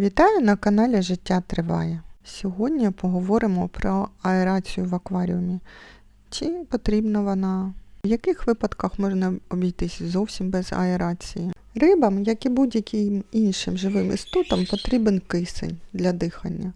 Вітаю на каналі Життя Триває. Сьогодні поговоримо про аерацію в акваріумі. Чи потрібна вона? В яких випадках можна обійтись зовсім без аерації? Рибам, як і будь-яким іншим живим істотам, потрібен кисень для дихання.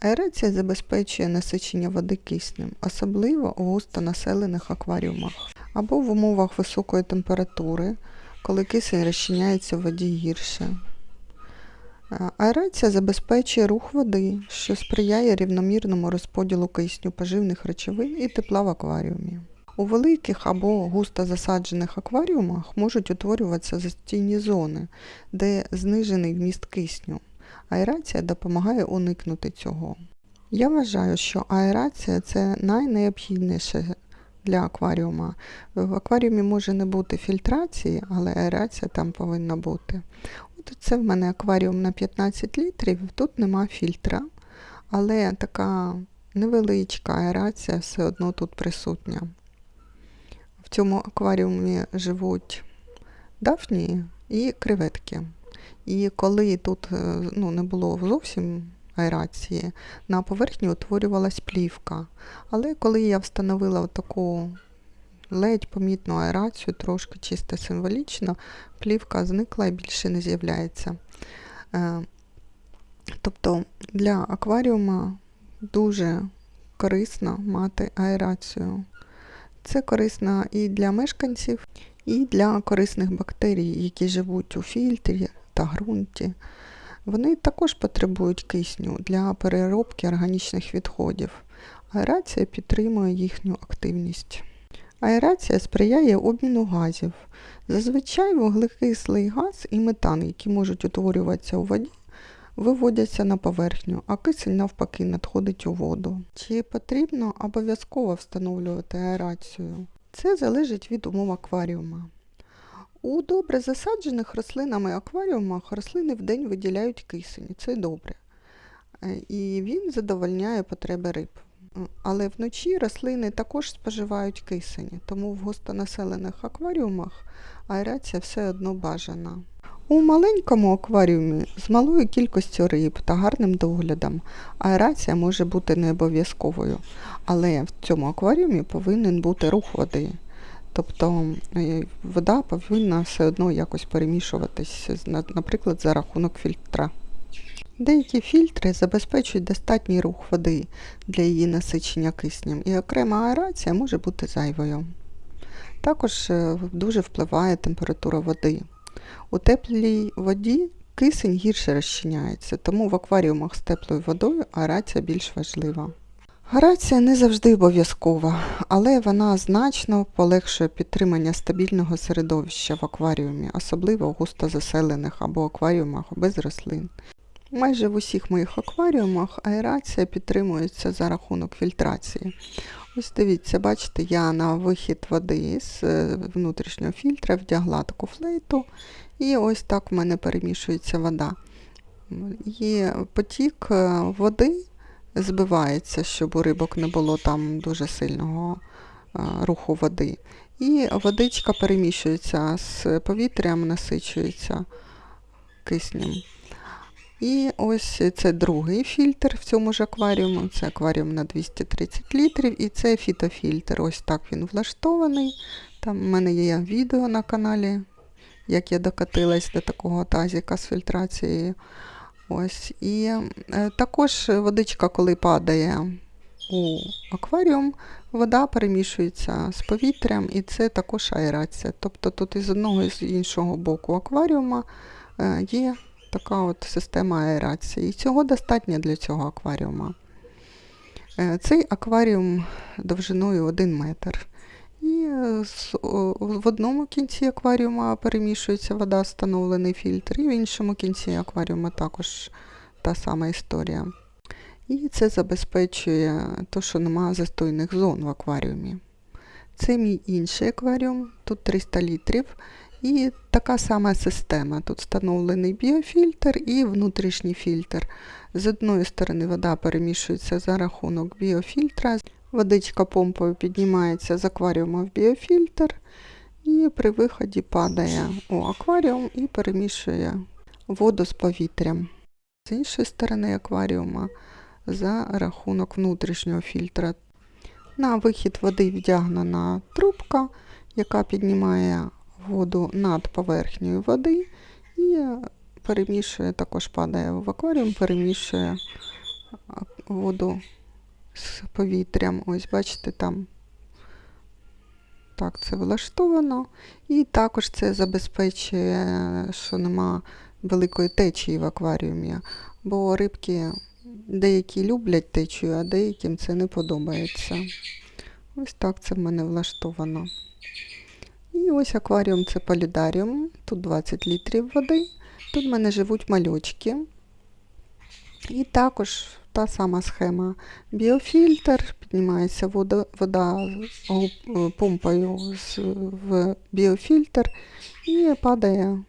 Аерація забезпечує насичення води киснем, особливо у густонаселених акваріумах або в умовах високої температури, коли кисень розчиняється в воді гірше. Аерація забезпечує рух води, що сприяє рівномірному розподілу кисню поживних речовин і тепла в акваріумі. У великих або густо засаджених акваріумах можуть утворюватися застійні зони, де знижений вміст кисню. Аерація допомагає уникнути цього. Я вважаю, що аерація це найнеобхідніше для акваріума. В акваріумі може не бути фільтрації, але аерація там повинна бути. Це в мене акваріум на 15 літрів, тут нема фільтра, але така невеличка аерація все одно тут присутня. В цьому акваріумі живуть дафнії і креветки. І коли тут е, ну, не було зовсім аерації, на поверхні утворювалась плівка. Але коли я встановила таку ледь помітну аерацію, трошки чисто символічно, плівка зникла і більше не з'являється. Е, Тобто для акваріума дуже корисно мати аерацію. Це корисно і для мешканців, і для корисних бактерій, які живуть у фільтрі та ґрунті. Вони також потребують кисню для переробки органічних відходів. Аерація підтримує їхню активність. Аерація сприяє обміну газів. Зазвичай вуглекислий газ і метан, які можуть утворюватися у воді, виводяться на поверхню, а кисень навпаки надходить у воду. Чи потрібно обов'язково встановлювати аерацію? Це залежить від умов акваріума. У добре засаджених рослинами акваріумах рослини вдень виділяють кисень, це добре. Е, І він задовольняє потреби риб. Але вночі рослини також споживають кисень, тому в густонаселених акваріумах аерація все одно бажана. У маленькому акваріумі з малою кількістю риб та гарним доглядом аерація може бути не обов'язковою, але в цьому акваріумі повинен бути рух води. Тобто е, вода повинна все одно якось перемішуватись, наприклад, за рахунок фільтра. Деякі фільтри забезпечують достатній рух води для її насичення киснем, і окрема аерація може бути зайвою. Також е, дуже впливає температура води. У теплій воді кисень гірше розчиняється, тому в акваріумах з теплою водою аерація більш важлива. Аерація не завжди обов'язкова, але вона значно полегшує підтримання стабільного середовища в акваріумі, особливо в густо заселених або акваріумах без рослин. Майже в усіх моїх акваріумах аерація підтримується за рахунок фільтрації. Ось дивіться, бачите, я на вихід води з е, внутрішнього фільтра вдягла таку флейту, і ось так в мене перемішується вода. І потік е, води збивається, щоб у рибок не було там дуже сильного е, руху води. І водичка переміщується з повітрям, насичується киснем. І ось це другий фільтр в цьому ж акваріумі. Це акваріум на 230 літрів, і це фітофільтр. Ось так він влаштований. Там в мене є відео на каналі, як я докатилась до такого тазіка з фільтрацією. Ось. І е, також водичка, коли падає у акваріум, вода перемішується з повітрям, і це також аерація. Тобто тут із одного і з іншого боку акваріума е, є така от система аерації. І цього достатньо для цього акваріума. Е, Цей акваріум довжиною 1 метр. І е, в одному кінці акваріума перемішується вода, встановлений фільтр, і в іншому кінці акваріума також та сама історія. І це забезпечує те, що немає застойних зон в акваріумі. Це мій інший акваріум, тут 300 літрів. І така сама система. Тут встановлений біофільтр і внутрішній фільтр. З одної сторони вода перемішується за рахунок біофільтра, водичка помпою піднімається з акваріума в біофільтр і при виході падає у акваріум і перемішує воду з повітрям. з іншої сторони акваріума за рахунок внутрішнього фільтра. На вихід води вдягнена трубка, яка піднімає воду над поверхнею води і перемішує, також падає в акваріум, перемішує воду з повітрям. Ось бачите, там так це влаштовано. І також це забезпечує, що нема великої течії в акваріумі, бо рибки деякі люблять течію, а деяким це не подобається. Ось так це в мене влаштовано. І ось акваріум це полідаріум. Тут 20 літрів води. Тут в мене живуть мальочки. І також та сама схема. Біофільтр, піднімається вода, вода помпою в біофільтр і падає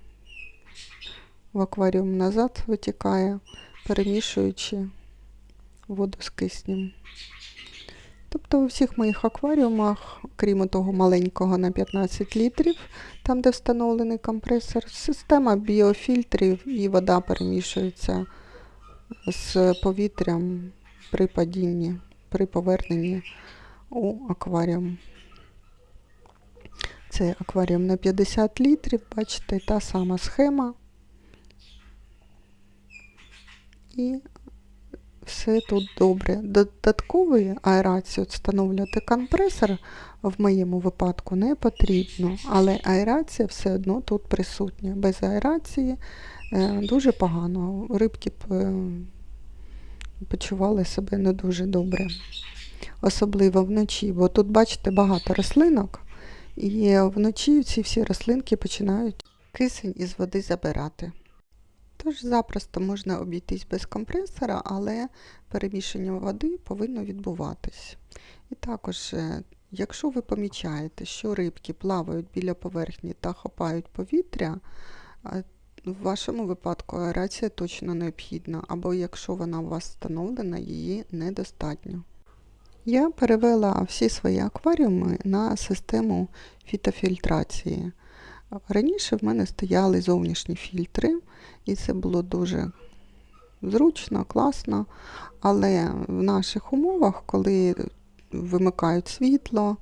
в акваріум назад, витікає, перемішуючи воду з киснем. Тобто у всіх моїх акваріумах, крім того маленького на 15 літрів, там де встановлений компресор, система біофільтрів і вода перемішується з повітрям при падінні, при поверненні у акваріум. Це акваріум на 50 літрів, бачите, та сама схема. І все тут добре. Додаткової аерації встановлювати компресор в моєму випадку не потрібно, але аерація все одно тут присутня. Без аерації е, дуже погано. Рибки б, е, почували себе не дуже добре. Особливо вночі, бо тут, бачите, багато рослинок, і вночі ці всі рослинки починають кисень із води забирати. Тож запросто можна обійтись без компресора, але перемішання води повинно відбуватись. І також, е, якщо ви помічаєте, що рибки плавають біля поверхні та хапають повітря, е, в вашому випадку аерація точно необхідна, або якщо вона у вас встановлена, її недостатньо. Я перевела всі свої акваріуми на систему фітофільтрації. Раніше в мене стояли зовнішні фільтри, і це було дуже зручно, класно. Але в наших умовах, коли вимикають світло,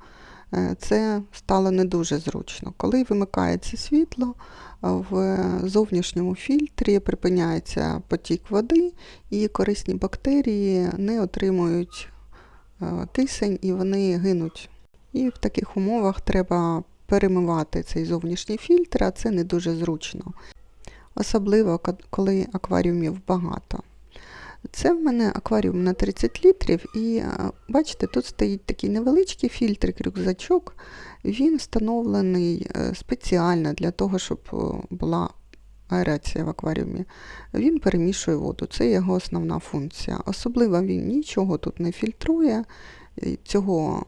е, це стало не дуже зручно. Коли вимикається світло, в зовнішньому фільтрі припиняється потік води, і корисні бактерії не отримують е, кисень і вони гинуть. І в таких умовах треба перемивати цей зовнішній фільтр, а це не дуже зручно. Особливо, коли акваріумів багато. Це в мене акваріум на 30 літрів, і бачите, тут стоїть такий невеличкий фільтрик, рюкзачок. Він встановлений е, спеціально для того, щоб була аерація в акваріумі. Він перемішує воду, це його основна функція. Особливо він нічого тут не фільтрує. Цього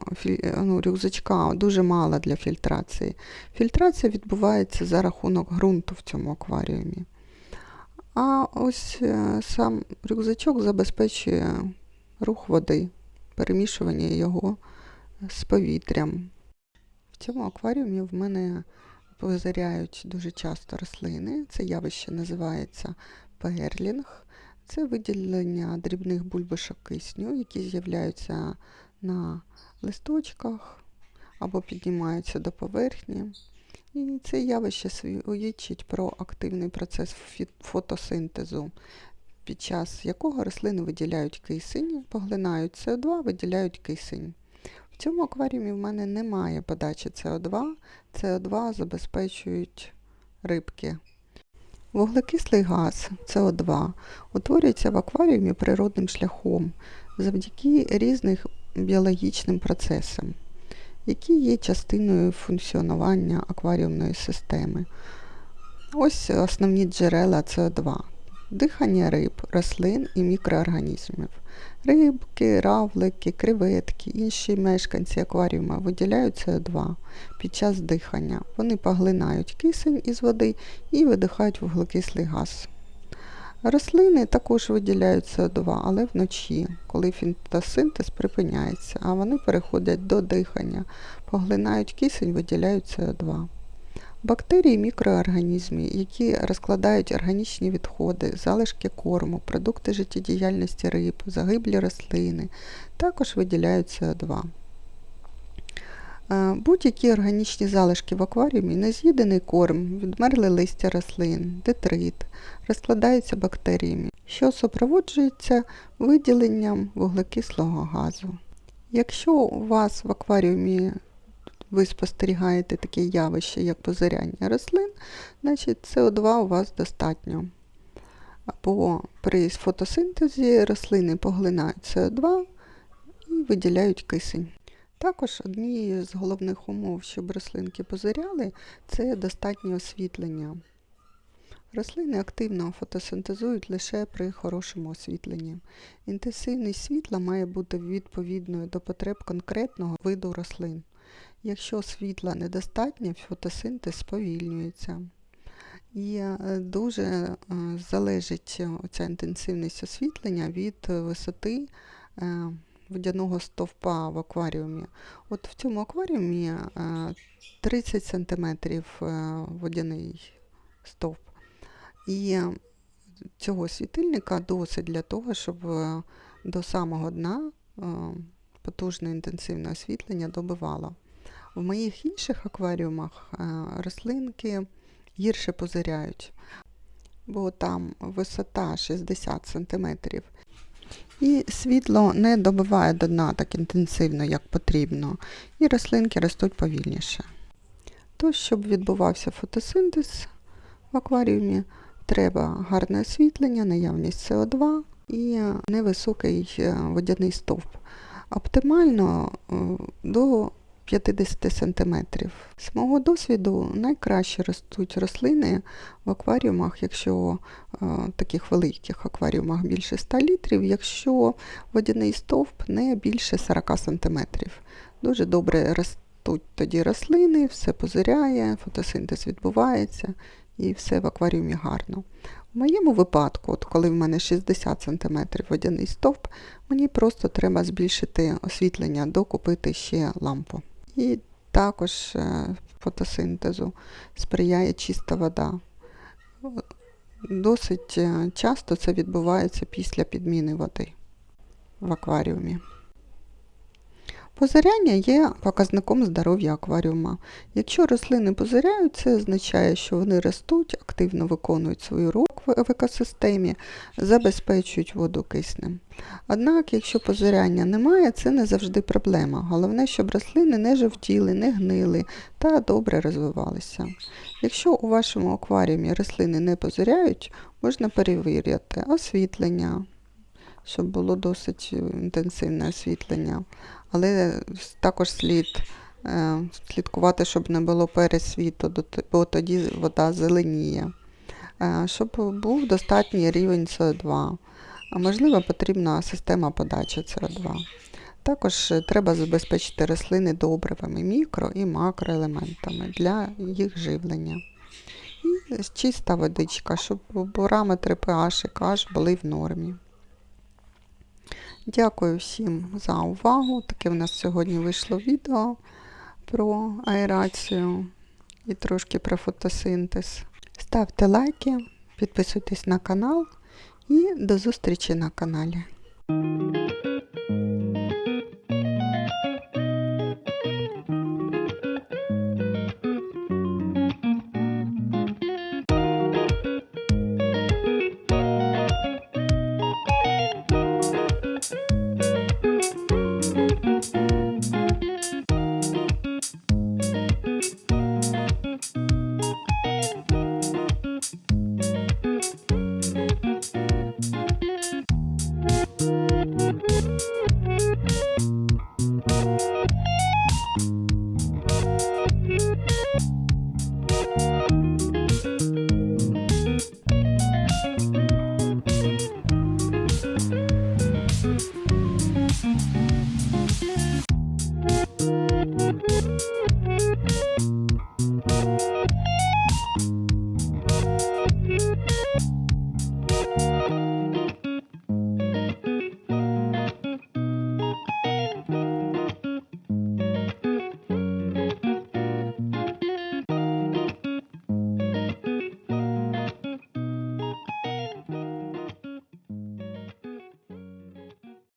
ну, рюкзачка дуже мало для фільтрації. Фільтрація відбувається за рахунок ґрунту в цьому акваріумі. А ось е, сам рюкзачок забезпечує рух води, перемішування його з повітрям. В цьому акваріумі в мене позаряють дуже часто рослини. Це явище називається перлінг. Це виділення дрібних бульбашок кисню, які з'являються на листочках або піднімаються до поверхні. І це явище свідчить про активний процес фотосинтезу, під час якого рослини виділяють кисень, поглинають СО2, виділяють кисень. В цьому акваріумі в мене немає подачі СО2, СО2 забезпечують рибки. Вуглекислий газ СО2 утворюється в акваріумі природним шляхом завдяки різних біологічним процесам, які є частиною функціонування акваріумної системи. Ось основні джерела СО2. Дихання риб, рослин і мікроорганізмів. Рибки, равлики, креветки, інші мешканці акваріума виділяють СО2 під час дихання. Вони поглинають кисень із води і видихають вуглекислий газ. Рослини також виділяють СО2, але вночі, коли фотосинтез припиняється, а вони переходять до дихання, поглинають кисень, виділяють СО2. Бактерії, мікроорганізми, які розкладають органічні відходи, залишки корму, продукти життєдіяльності риб, загиблі рослини, також виділяють СО2. Е, Будь-які органічні залишки в акваріумі, нез'їдений корм, відмерле листя рослин, детрит, розкладаються бактеріями, що супроводжується виділенням вуглекислого газу. Якщо у вас в акваріумі ви спостерігаєте таке явище, як позиряння рослин, значить СО2 у вас достатньо. Або при фотосинтезі рослини поглинають СО2 і виділяють кисень. Також однією з головних умов, щоб рослинки позиряли, це достатнє освітлення. Рослини активно фотосинтезують лише при хорошому освітленні. Інтенсивність світла має бути відповідною до потреб конкретного виду рослин. Якщо світла недостатньо, фотосинтез сповільнюється. І е, дуже е, залежить ця інтенсивність освітлення від висоти е, водяного стовпа в акваріумі. От в цьому акваріумі 30 см водяний стовп. І цього світильника досить для того, щоб до самого дна потужне інтенсивне освітлення добивало. В моїх інших акваріумах рослинки гірше позиряють, бо там висота 60 см. І світло не добиває до дна так інтенсивно, як потрібно, і рослинки ростуть повільніше. Тож, щоб відбувався фотосинтез в акваріумі, треба гарне освітлення, наявність СО2 і невисокий водяний стовп. Оптимально до 50 см. З мого досвіду найкраще ростуть рослини в акваріумах, якщо в таких великих акваріумах більше 100 літрів, якщо водяний стовп не більше 40 см. Дуже добре ростуть тоді рослини, все позиряє, фотосинтез відбувається і все в акваріумі гарно. В моєму випадку, от коли в мене 60 см водяний стовп, мені просто треба збільшити освітлення, докупити ще лампу. І також фотосинтезу сприяє чиста вода. Досить часто це відбувається після підміни води в акваріумі. Позиряння є показником здоров'я акваріума. Якщо рослини позиряють, це означає, що вони ростуть, активно виконують свою роль в екосистемі, забезпечують воду киснем. Однак, якщо позиряння немає, це не завжди проблема. Головне, щоб рослини не жовтіли, не гнили та добре розвивалися. Якщо у вашому акваріумі рослини не позиряють, можна перевіряти освітлення, щоб було досить інтенсивне освітлення. Але також слід е, слідкувати, щоб не було пересвіту, бо тоді вода зеленіє. Е, щоб був достатній рівень СО2. А можливо, потрібна система подачі СО2. Також треба забезпечити рослини добривими мікро і макроелементами для їх живлення. І чиста водичка, щоб параметри pH і KH були в нормі. Дякую всім за увагу. Таке в нас сьогодні вийшло відео про аерацію і трошки про фотосинтез. Ставте лайки, підписуйтесь на канал і до зустрічі на каналі.